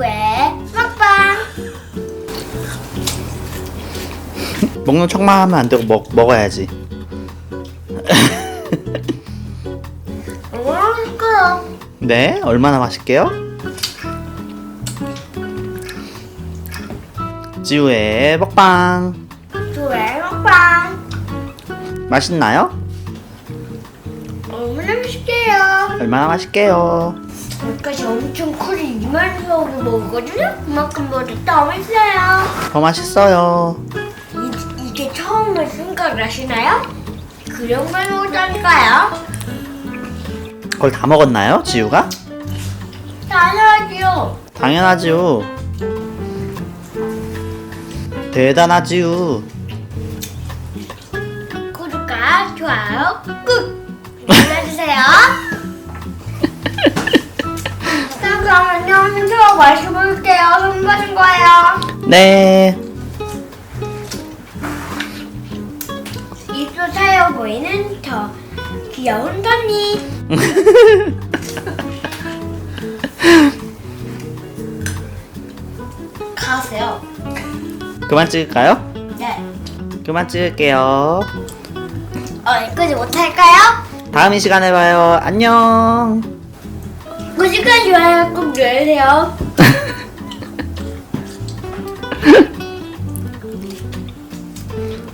왜 먹방 먹는 척만 하면 안 되고 먹, 먹어야지. 네, 얼마나 맛있게요? 지우의 먹방. 왜 먹방 맛있나요? 너무나 맛있게요 얼마나 맛있게요? 여기까지 엄청 커서 이만하고 먹거든요 그만큼 더 맛있어요 더 맛있어요. 이, 이게 처음에 생각나시나요? 그런 걸 먹었다니까요 그걸 다 먹었나요, 지우가? 당연하지요 당연하지요. 대단하지요. 구독과 좋아요 꾹 눌러주세요 마셔볼게요 선 받은 거예요 네. 입술 사여 보이는 저 귀여운 선니 가세요 그만 찍을까요? 네 그만 찍을게요. 어, 여기까지 못할까요? 다음 이 시간에 봐요. 안녕. 구독과 좋아요 꼭 눌러주세요